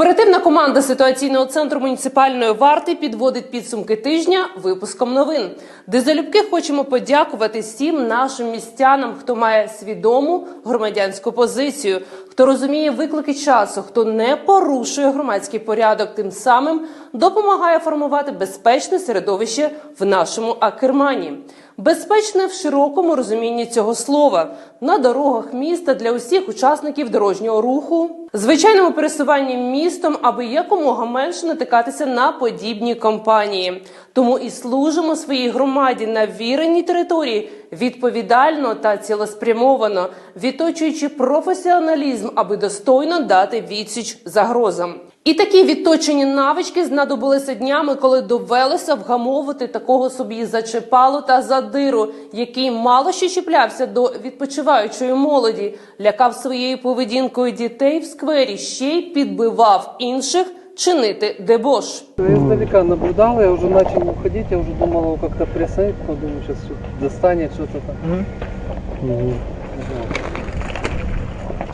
Оперативна команда ситуаційного центру муніципальної варти підводить підсумки тижня випуском новин, де залюбки хочемо подякувати всім нашим містянам, хто має свідому громадянську позицію, хто розуміє виклики часу, хто не порушує громадський порядок, тим самим допомагає формувати безпечне середовище в нашому акермані. Безпечне в широкому розумінні цього слова на дорогах міста для усіх учасників дорожнього руху, звичайному пересуванні містом, аби якомога менше натикатися на подібні компанії. Тому і служимо своїй громаді на віреній території відповідально та цілеспрямовано, відточуючи професіоналізм, аби достойно дати відсіч загрозам. І такі відточені навички знадобилися днями, коли довелося вгамовувати такого собі зачепалу та задиру, який мало що чіплявся до відпочиваючої молоді, лякав своєю поведінкою дітей в сквері, ще й підбивав інших чинити дебош. Я издалека наблюдал, я уже начал уходить, я уже думал его как-то приостановить, но думаю, сейчас достанет что-то там.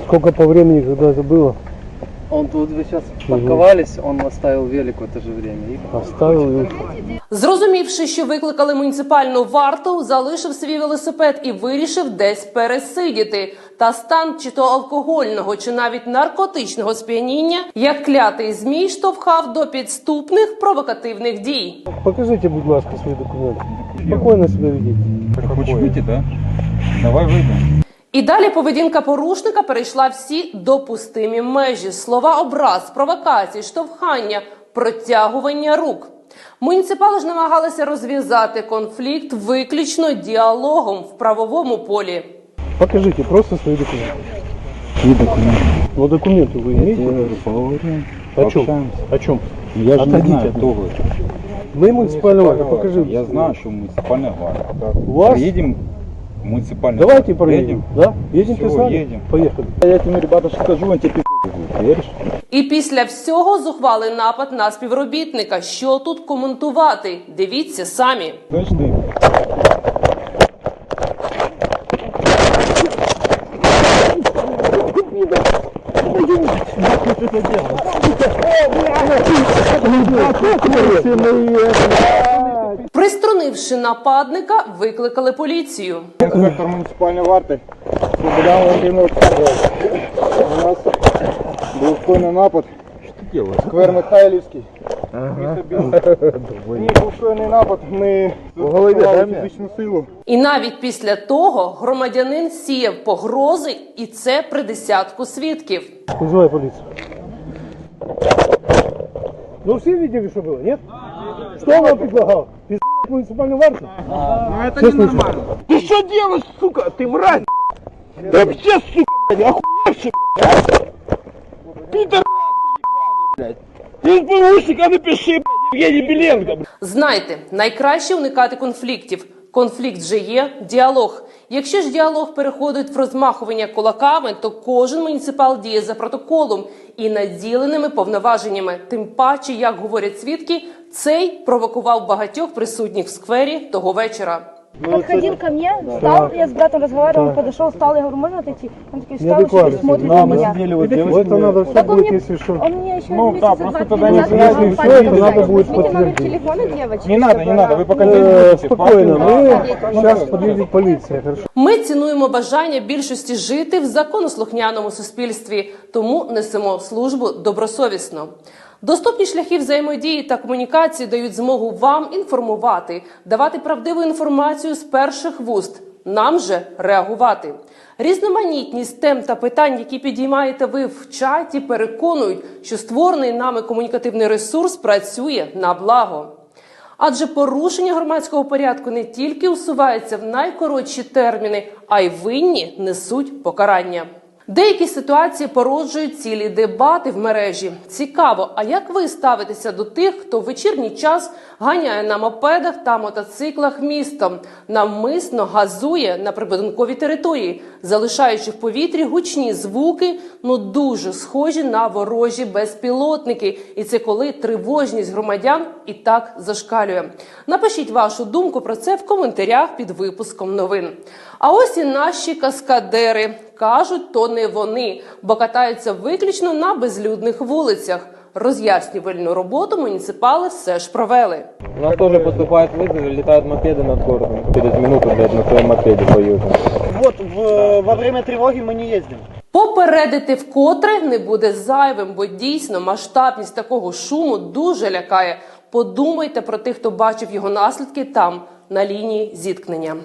Сколько по времени, когда это было? Он тут вы сейчас парковались, он оставил велик в это же время. И Оставил и ушел. Зрозумівши, що викликали муніципальну варту, залишив свій велосипед і вирішив десь пересидіти. Та стан чи то алкогольного, чи навіть наркотичного сп'яніння, як клятий змій, штовхав до підступних провокативних дій. Покажите, будь ласка, свои документы. Спокойно себя ведите. Хочешь выйти, да? Давай выйдем. І далі поведінка порушника перейшла всі допустимі межі: слова образ, провокації, штовхання, протягування рук. Муніципали ж намагалися розв'язати конфлікт виключно діалогом в правовому полі. Покажите просто свои документы. Какие документы? Ну, документы вы Я тебе имеете? говорю, поговорим, О чем? пообщаемся. О чем? Я же не Отойдите знаю, от кто вы. Мы муниципальная варта, покажи. Я знаю, что муниципальная гвардия. У вас? Приедем в муниципальную Давайте гвардию. проедем. Да? Едем ты Всё, с нами? едем. Поехали. Я этим ребятам что скажу, он тебе пизду будет, веришь? І після всього зухвалий напад на співробітника. Що тут коментувати? Дивіться самі. Знаешь ты? Приструнивши нападника, викликали поліцію. Инспектор муниципальной варты. Свобода Владимир У нас был скойный напад. Что ты делаешь? Сквер Михайлівський. Ага. Ні, був скойний напад. Ми застосували фізичну силу. І навіть після того громадянин сіяв погрози, і це при десятку свідків. Вызывай полицию. Ну, все видели, что было, нет? Что он вам предлагал? Пиздец муниципальную варту? Ну это Все ненормально. Ты что делаешь, сука? Ты мразь! Да вообще, сука, блядь, охуевший, блядь! а? Пидор, блядь! СБУшника напиши, блядь, Евгений Беленко, блядь! Знайте, найкраще уникати конфліктів. Конфлікт же є діалог. Якщо ж діалог переходить в розмахування кулаками, то кожен муніципал діє за протоколом і наділеними повноваженнями. Тим паче, як говорять свідки, цей провокував багатьох присутніх в сквері того вечора. Подходил ко мне, встал, я с братом разговаривал, он подошел, встал, я говорю, можно отойти? Он такой встал, Неадекватно. еще смотрит Да, на мы меня. вот Вот это надо все Так он будет, мне, если что. он мне еще Ну, месяца да, просто два тогда не назад знаю, сказал, если «Папа, всё, это давай, надо будет возьмите номер подтвердить». телефона девочки. Не надо, не чтобы надо, она- вы пока Э, спокойно, мы Папа, сейчас подъедет полиция, хорошо? Ми цінуємо бажання більшості жити в законослухняному суспільстві, тому несемо службу добросовісно. Доступні шляхи взаємодії та комунікації дають змогу вам інформувати, давати правдиву інформацію з перших вуст. Нам же реагувати. Різноманітність тем та питань, які підіймаєте ви в чаті, переконують, що створений нами комунікативний ресурс працює на благо. Адже порушення громадського порядку не тільки усуваються в найкоротші терміни, а й винні несуть покарання. Деякі ситуації породжують цілі дебати в мережі. Цікаво, а як ви ставитеся до тих, хто в вечірній час ганяє на мопедах та мотоциклах містом, навмисно газує на прибудинковій території, залишаючи в повітрі гучні звуки, ну дуже схожі на ворожі безпілотники. І це коли тривожність громадян і так зашкалює. Напишіть вашу думку про це в коментарях під випуском новин. А ось і наші каскадери кажуть, то не вони, бо катаються виключно на безлюдних вулицях. Роз'яснювальну роботу муніципали все ж провели. У нас тоже поступают вызовы, летают мопеды над городом. Через минуту, блядь, на своем мопеде поедем. Вот, в, во время тревоги мы не ездим. Попередити вкотре не буде зайвим, бо дійсно масштабність такого шуму дуже лякає. Подумайте про тих, хто бачив його наслідки там, на лінії зіткнення.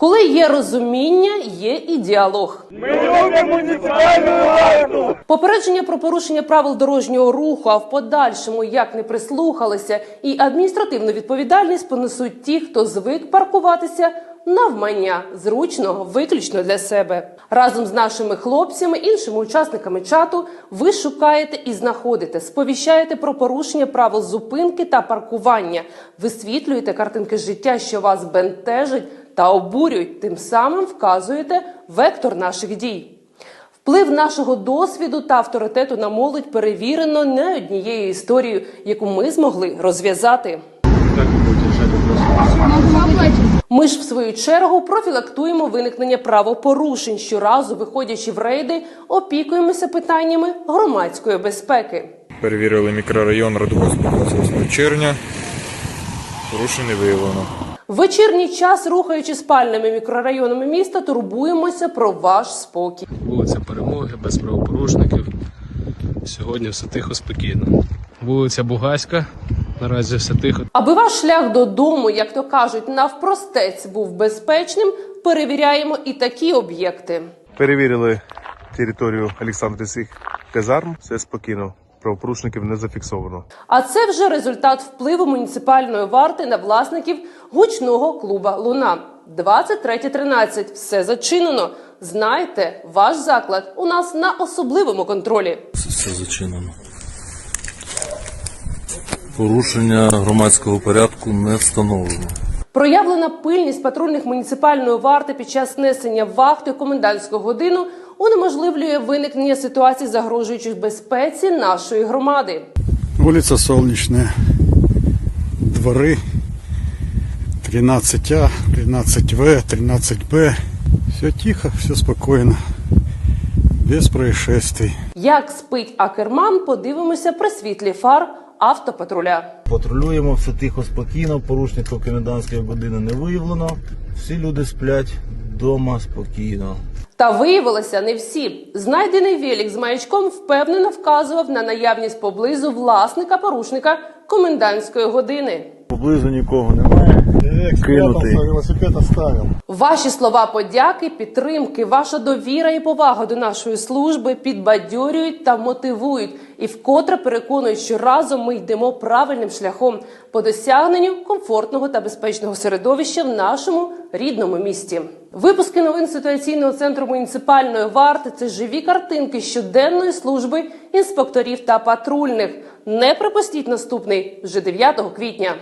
Коли є розуміння, є і діалог. Попередження про порушення правил дорожнього руху, а в подальшому як не прислухалися, і адміністративну відповідальність понесуть ті, хто звик паркуватися навмання, зручно, виключно для себе. Разом з нашими хлопцями, іншими учасниками чату, ви шукаєте і знаходите, сповіщаєте про порушення правил зупинки та паркування, висвітлюєте картинки життя, що вас бентежить та обурюють, тим самим вказуєте вектор наших дій. Вплив нашого досвіду та авторитету на молодь перевірено не однією історією, яку ми змогли розв'язати. Ми ж в свою чергу профілактуємо виникнення правопорушень. Щоразу, виходячи в рейди, опікуємося питаннями громадської безпеки. Перевірили мікрорайон Радгосп 28 червня. Порушень не виявлено. В вечірній час, рухаючи спальними мікрорайонами міста, турбуємося про ваш спокій. Вулиця Перемоги, без правопорушників. Сьогодні все тихо, спокійно. Вулиця Бугаська. Наразі все тихо. Аби ваш шлях додому, як то кажуть, навпростець був безпечним, перевіряємо і такі об'єкти. Перевірили територію Олександрівських казарм. Все спокійно. Правопорушників не зафіксовано. А це вже результат впливу муніципальної варти на власників гучного клуба Луна. 23.13. Все зачинено. Знайте, ваш заклад у нас на особливому контролі. Все зачинено. Порушення громадського порядку не встановлено. Проявлена пильність патрульних муніципальної варти під час несення вахти в комендантську годину унеможливлює виникнення ситуацій, загрожуючих безпеці нашої громади. Улица Солнечная. Дворы. 13А, 13В, 13Б. Все тихо, все спокойно. Без происшествий. Як спить Акерман, подивимося при світлі фар автопатруля. Патрулюємо, все тихо, спокійно, порушників комендантської години не виявлено. Всі люди сплять вдома спокійно. Та виявилося не всі. Знайдений велик з маячком впевнено вказував на наявність поблизу власника порушника комендантської години. Поблизу нікого немає. Велосипед оставил. Ваші слова подяки, підтримки, ваша довіра і повага до нашої служби підбадьорюють та мотивують і вкотре переконують, що разом ми йдемо правильним шляхом по досягненню комфортного та безпечного середовища в нашому рідному місті. Випуски новин ситуаційного центру муніципальної варти це живі картинки щоденної служби інспекторів та патрульних. Не пропустіть наступний вже 9 квітня.